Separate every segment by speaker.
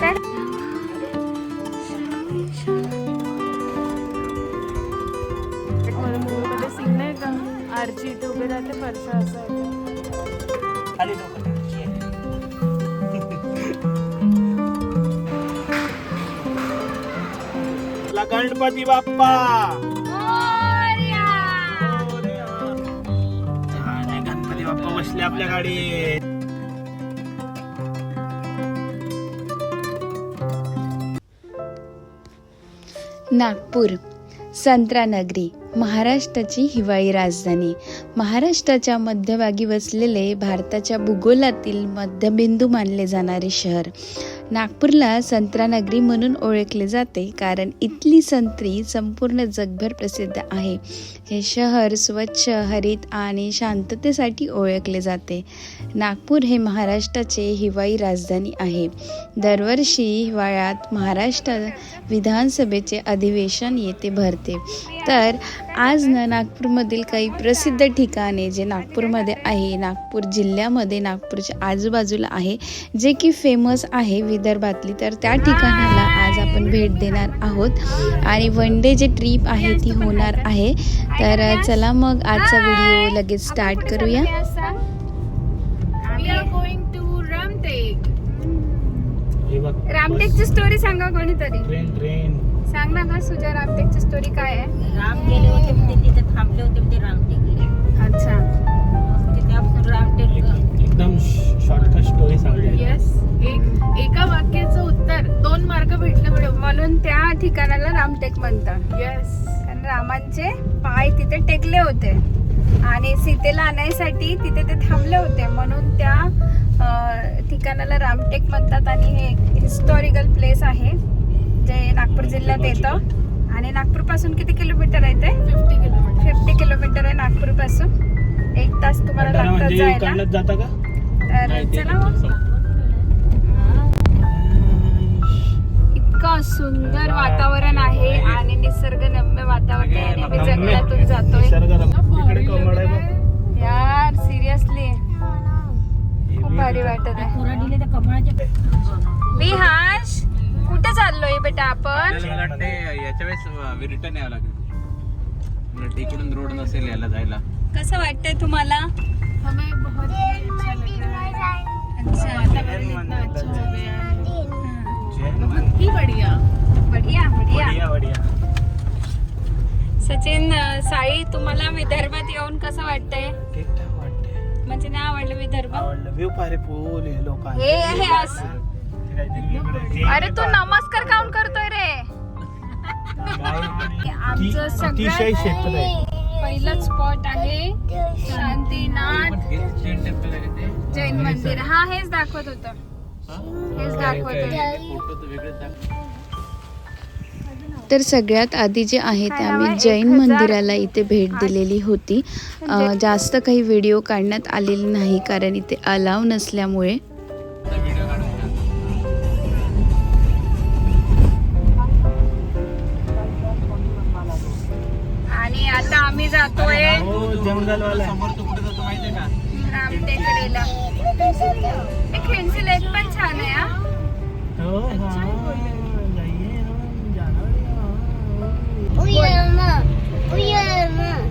Speaker 1: काय?
Speaker 2: सीन नाही का? आरची इथे उभे राहते परसा असं आहे.
Speaker 3: खाली डोकं ठेव. ला गणपती बाप्पा! बाप्पा बसले आपल्या गाडीत.
Speaker 4: नागपूर संत्रानगरी महाराष्ट्राची हिवाळी राजधानी. महाराष्ट्राच्या मध्यभागी वसलेले भारताच्या भूगोलातील मध्यबिंदू मानले जाणारे शहर. नागपूरला संत्रानगरी म्हणून ओळखले जाते कारण इथली संत्री संपूर्ण जगभर प्रसिद्ध आहे. हे शहर स्वच्छ हरित आणि शांततेसाठी ओळखले जाते. नागपूर हे महाराष्ट्राचे हिवाळी राजधानी आहे. दरवर्षी हिवाळ्यात महाराष्ट्र विधानसभेचे अधिवेशन येथे भरते. तर आज ना नागपूरमधील काही प्रसिद्ध ठिकाणे जे नागपूरमध्ये आहे नागपूर जिल्ह्यामध्ये नागपूरच्या आजूबाजूला आहे जे की फेमस आहे विदर्भातली तर त्या ठिकाणाला आज आपण भेट देणार आहोत. आणि वन डे जे ट्रिप आहे ती होणार आहे. तर चला मग आजचा व्हिडिओ लगेच स्टार्ट करूया.
Speaker 1: रामटेकची स्टोरी सांगा कोणीतरी.
Speaker 3: ट्रेन ट्रेन
Speaker 1: सांग ना का सुजा रामटेकची स्टोरी काय आहे?
Speaker 5: राम गेले होते म्हणजे तिथे थांबले होते म्हणजे राम टेकले
Speaker 1: अच्छा
Speaker 5: तिथे राम टेक
Speaker 3: एकदम शॉर्टकट स्टोरी सांगते.
Speaker 2: Yes. एक एका वाक्याचं उत्तर दोन मार्क भेटले
Speaker 1: म्हणून. त्या ठिकाणाला रामटेक म्हणतात.
Speaker 2: येस
Speaker 1: कारण रामांचे पाय तिथे टेकले होते. आणि सीतेला आणायसाठी तिथे ते थांबले होते. म्हणून त्या ठिकाणाला रामटेक म्हणतात. आणि हे हिस्टॉरिकल प्लेस आहे. जे नागपूर जिल्ह्यात येतं. आणि नागपूरपासून किती किलोमीटर आहे ते?
Speaker 2: फिफ्टी किलोमीटर
Speaker 1: फिफ्टी किलोमीटर आहे नागपूरपासून एक तास तुम्हाला लागतात
Speaker 3: म्हणजे
Speaker 1: जायला.
Speaker 3: इकडनंच जाता का?
Speaker 1: तर चला. इतकं सुंदर वातावरण आहे आणि निसर्गरम्य वातावरण आहे. आणि मी जंगलातून जातोय. यार सिरियसली खूप भारी वाटत आहे.
Speaker 5: पुरा
Speaker 1: कुठे चाललोय बेटा आपण?
Speaker 6: याच्या वेळेस रिटर्न यावं लागेल. म्हणजे इकडून रोड नसेल यायला जायला.
Speaker 1: कसं वाटतंय तुम्हाला?
Speaker 2: हमें बहुत ही अच्छा लग रहा
Speaker 1: अच्छा.
Speaker 2: वातावरण इतना अच्छा गया
Speaker 3: जैन
Speaker 2: बहुत बढ़िया.
Speaker 1: बढिया बढिया.
Speaker 3: बढिया बढिया.
Speaker 1: सचिन साई तुम्हाला विदर्भात येऊन कसं वाटतंय? म्हणजे नाही आवडलं विदर्भ?
Speaker 3: आवडलं. व्ह्यू पारे फुल हे लोक
Speaker 1: हे हे असं. अरे तू नमस्कार काऊन करतोय रे? आमचं
Speaker 3: अतिशय
Speaker 1: सगळ्यात
Speaker 3: क्षेत्र आहे.
Speaker 1: पहिलं स्पॉट आहे. शांतीनाथ
Speaker 6: जैन
Speaker 1: मंदिर. हा हेच दाखवत होतं. हेच दाखवत होतं.
Speaker 6: तर वेगळेच दाखव
Speaker 4: तर सगळ्यात आधी जे आहे ते आम्ही? जैन मंदिराला इथे भेट दिलेली होती. अ, जास्त काही व्हिडिओ काढण्यात आलेले नाही कारण इथे अलाव नसल्यामुळे
Speaker 3: हो आहे.
Speaker 6: समोर तू कुठे जातो माहितीये का?
Speaker 1: रामटेकडीला हे खिंडसी लेक पण छान आहे हा.
Speaker 3: हो हा है.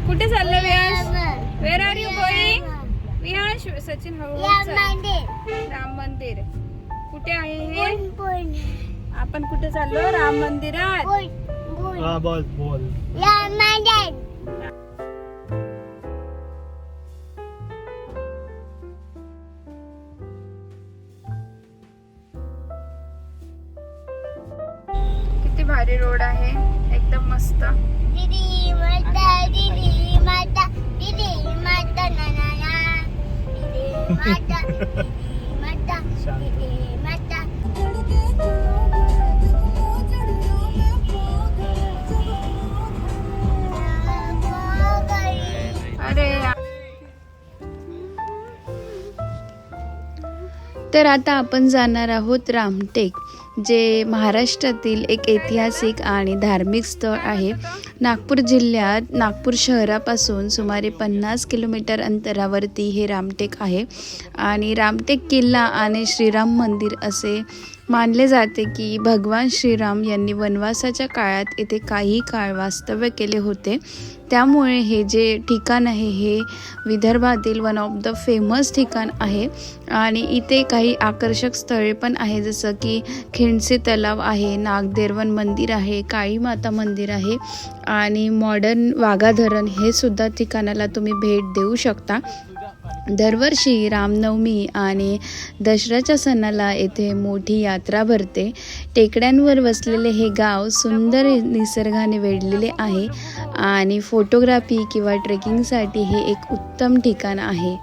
Speaker 1: कुठे चाललं Vihas where are you going Vihas Sachin चल. राम मंदिर. कुठे आहे हे? आपण कुठे चाललो? राम मंदिरात.
Speaker 3: हा बोल बोल.
Speaker 1: किती
Speaker 4: तर आता आपण जाणार आहोत रामटेक जे महाराष्ट्रातील एक ऐतिहासिक आणि धार्मिक स्थळ आहे. नागपूर जिल्ह्यात नागपूर शहरापासून सुमारे पन्नास किलोमीटर अंतरावरती हे रामटेक आहे. आणि रामटेक किल्ला आणि श्रीराम मंदिर असे मानले जाते की भगवान श्रीराम यांनी वनवासाच्या काळात येथे काही काळ वास्तव्य केले होते. त्यामुळे हे जे ठिकाण आहे हे विदर्भातील वन ऑफ द फेमस ठिकाण आहे. आणि इथे काही आकर्षक स्थळे पण आहे जसं की खिंडसे तलाव आहे नागदेरवन मंदिर आहे काळी माता मंदिर आहे. आणि मॉडर्न वाघा धरण हे सुद्धा ठिकाणाला तुम्ही भेट देऊ शकता. दरवर्षी रामनवमी आणि दसऱ्याच्या सणाला येथे मोठी यात्रा भरते. टेकड्यांवर वसलेले हे गाव सुंदर निसर्गाने वेढलेले आहे आणि फोटोग्राफी किंवा ट्रेकिंगसाठी हे एक उत्तम ठिकाण आहे.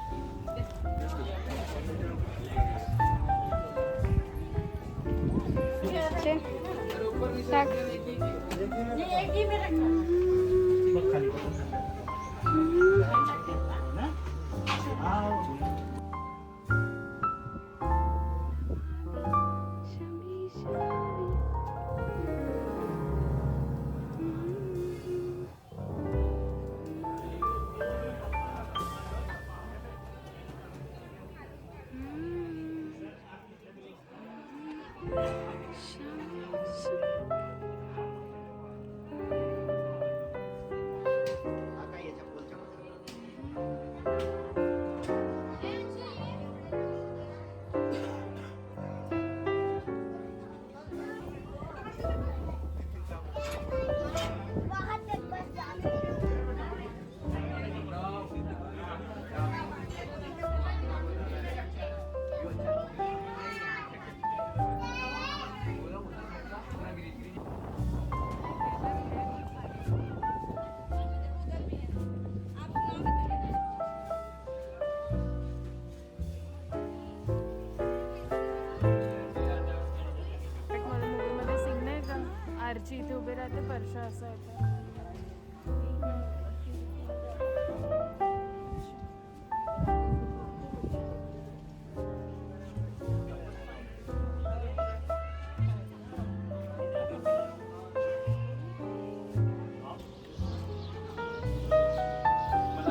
Speaker 2: उभे राहते परशा असं आहे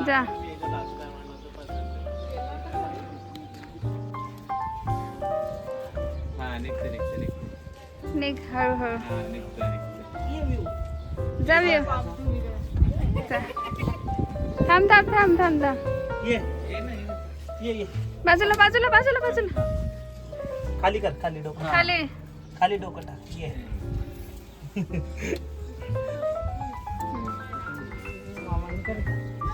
Speaker 1: जा.
Speaker 6: हा
Speaker 1: निघ हळूहळू.
Speaker 6: हा
Speaker 1: जाऊया. थांब थांब थांब थांब थांब.
Speaker 3: ये.
Speaker 1: बाजूला बाजूला बाजूला बाजूला.
Speaker 3: खाली कर खाली डोकं.
Speaker 1: खाली.
Speaker 3: खाली डोकं टाक. ये. जय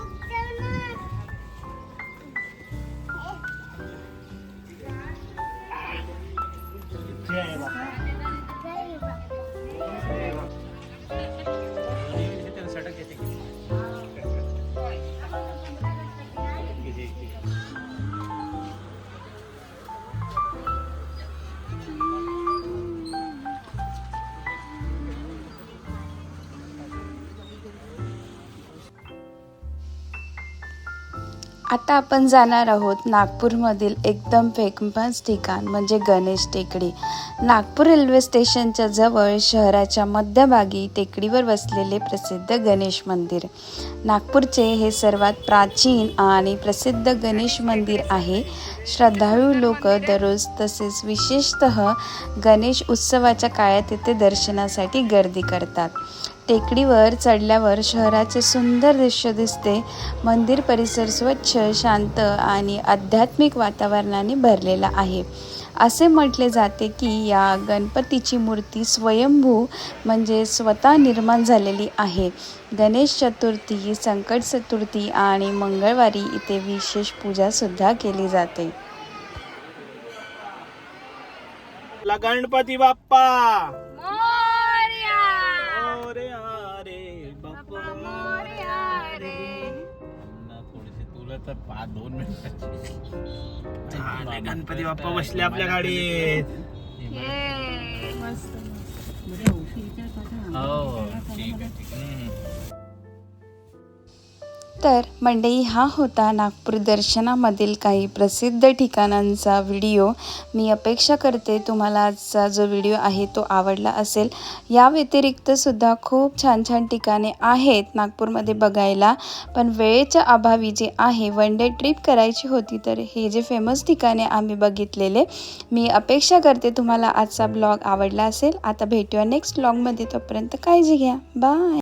Speaker 4: आता आपण जाणार आहोत नागपूरमधील एकदम फेमस ठिकाण म्हणजे गणेश टेकडी. नागपूर रेल्वे स्टेशनच्या जवळ शहराच्या मध्यभागी टेकडीवर वसलेले प्रसिद्ध गणेश मंदिर. नागपूरचे हे सर्वात प्राचीन आणि प्रसिद्ध गणेश मंदिर आहे. श्रद्धाळू लोक दररोज तसेच विशेषत गणेश उत्सवाच्या काळात येथे दर्शनासाठी गर्दी करतात. टेकडीवर चढल्यावर शहराचे सुंदर दृश्य दिसते. मंदिर परिसर स्वच्छ शांत आणि आध्यात्मिक वातावरणाने भरलेला आहे. असे म्हटले जाते की या गणपतीची मूर्ती स्वयंभू म्हणजे स्वतः निर्माण झालेली आहे. गणेश चतुर्थी संकट चतुर्थी आणि मंगळवारी इथे विशेष पूजासुद्धा केली जाते.
Speaker 3: गणपती बाप्पा!
Speaker 6: तर पाच दोन मिनिटाची.
Speaker 3: झाले, गणपती बाप्पा बसले आपल्या गाडीत.
Speaker 1: ये
Speaker 2: मस्त.
Speaker 6: हो ठीक आहे ठीक आहे.
Speaker 4: तर मंडई हा होता नागपूर दर्शनामधील काही प्रसिद्ध ठिकाणांचा व्हिडिओ. मी अपेक्षा करते तुम्हाला आजचा जो व्हिडिओ आहे तो आवडला असेल. या व्यतिरिक्तसुद्धा खूप छान छान ठिकाणे आहेत नागपूरमध्ये बघायला. पण वेळेच्या अभावी जे आहे वन डे ट्रिप करायची होती तर हे जे फेमस ठिकाणे आम्ही बघितलेले मी अपेक्षा करते तुम्हाला आजचा ब्लॉग आवडला असेल. आता भेटूया नेक्स्ट ब्लॉगमध्ये तोपर्यंत काळजी घ्या. बाय